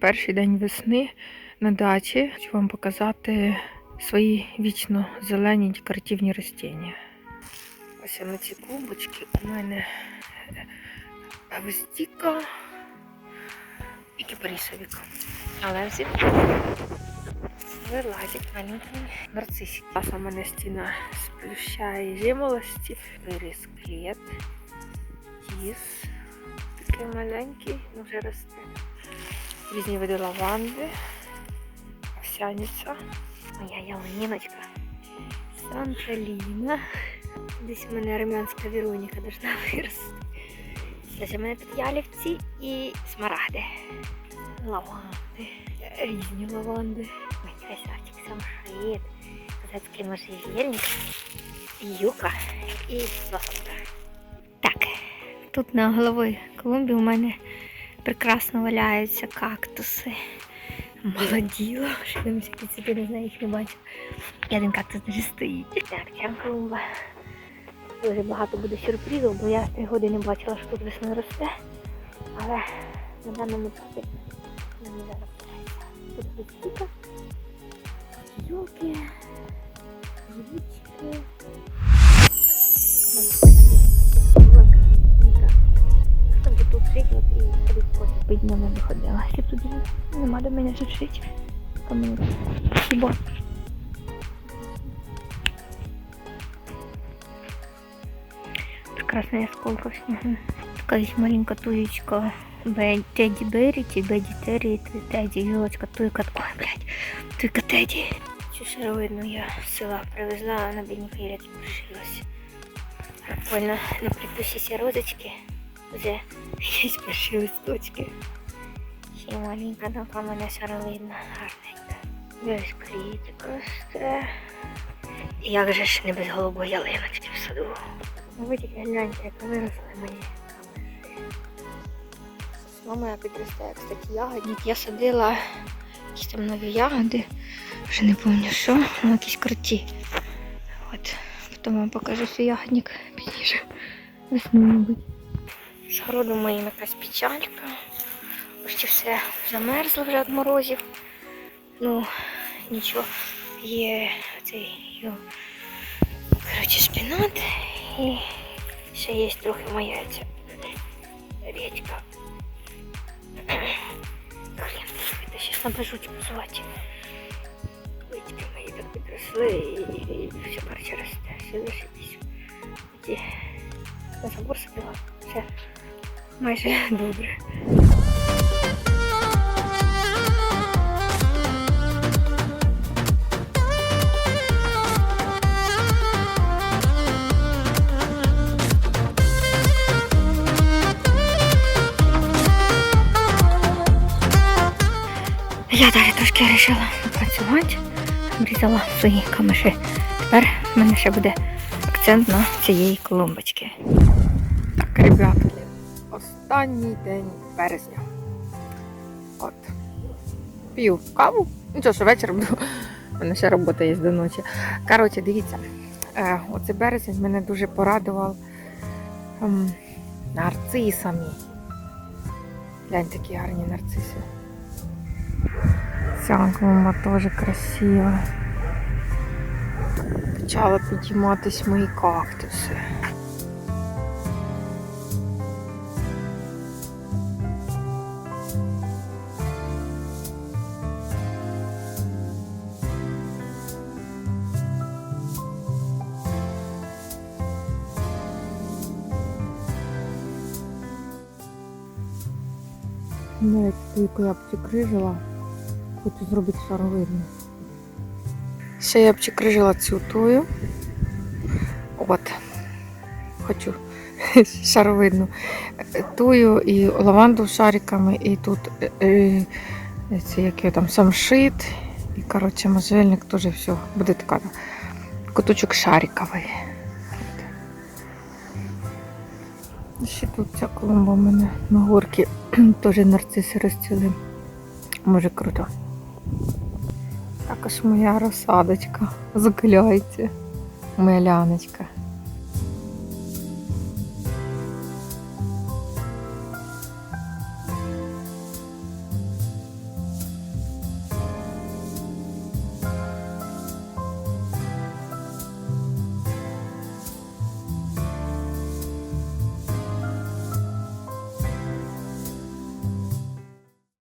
перший день весни на дачі. Хочу вам показати свої вічно зелені декоративні ростіння. Ось на ці клумбочки у мене гвоздіка і кипарісовик. Але всі вилазять маленькі нарцисики. Зараз у мене стіна з плюща і жимолості, виріс клет, тіс, такий маленький, ну вже росте. Різні види лаванди, овсяниця, моя ялиночка, Санталіна. Десь у мене армянська Вероніка должна вирости. Ось у мене тут ялівці і смарагди. Лаванди. Різні лаванди. Ой, красавчик, самшит. Козацький можжевельник. Юка і лаванда. Так, тут на голові клумбі у мене прекрасно валяються кактуси. Молоділа, що я всякі цвіти, не знаю, їх не бачу. І один кактус дуже стоїть. Так, клумба. Дуже багато буде сюрпризів, бо я три години бачила, що тут весною росте. Але на даному етапі мені не подобається. Тут висіка, юки, річки. Хто би тут жив і ходить косить. Пить днем не виходила. Якщо тут нема до мене тут жити. Кому хіба. Прекрасная сколка снегу. Такая есть маленькая туечка. Бе- Тедди Берри, ти Бедди Терри, ти Тедди, елочка, туйка, ой, блядь, туйка Тедди. Цю шаровидну я з села привезла, а на бідній фіряці пришилась. Прикольно, на припусі розочки Вже є перші листочки. Ще маленька в мене шаровидна, гарненька. Весь квітик росте. І Як же ж не без голубої ялиночки в саду. Ви гляньте, як виросли мої. Мама я підростає, кстати, ягодник. Я садила якісь там нові ягоди. Вже не пам'ятаю що, ну якісь круті. От, потім вам покажу свій ягодник пізніше. Весною, мабуть. З городу якась печалька. Почти все замерзло вже від морозів. Ну, нічого. Є цей коротше, шпинат. І ще є трохи моя ця річка. Хрен ти зараз набежуть позвати. Річки мої так підросли і, все короче росте. Все лишитись. Ті на забор садила. Все майже добре. Я далі трошки вирішила працювати, обрізала свої камеші. Тепер в мене ще буде акцент на цієї клумбочки. Так, ребятки, останній день березня. От. П'ю каву. Ну що, що вечір буду. У мене ще робота є до ночі. Коротше, дивіться, е, оцей березень мене дуже порадував ем, нарцисами. Глянь, такі гарні нарциси. Ця клумба теж красива. Почали підійматись мої кактуси. Навіть тільки я обчекрижила, хочу зробити шаровидну. Ще я обчекрижила цю тую. От. Хочу шаровидну. Тую і лаванду шариками, і тут е, е, це як там самшит. І коротше можжевельник теж все буде така куточок шариковий. Ще тут ця клумба в мене на горці теж нарциси розцвіли. Може круто. Також моя розсадочка закаляється. Моя ляночка.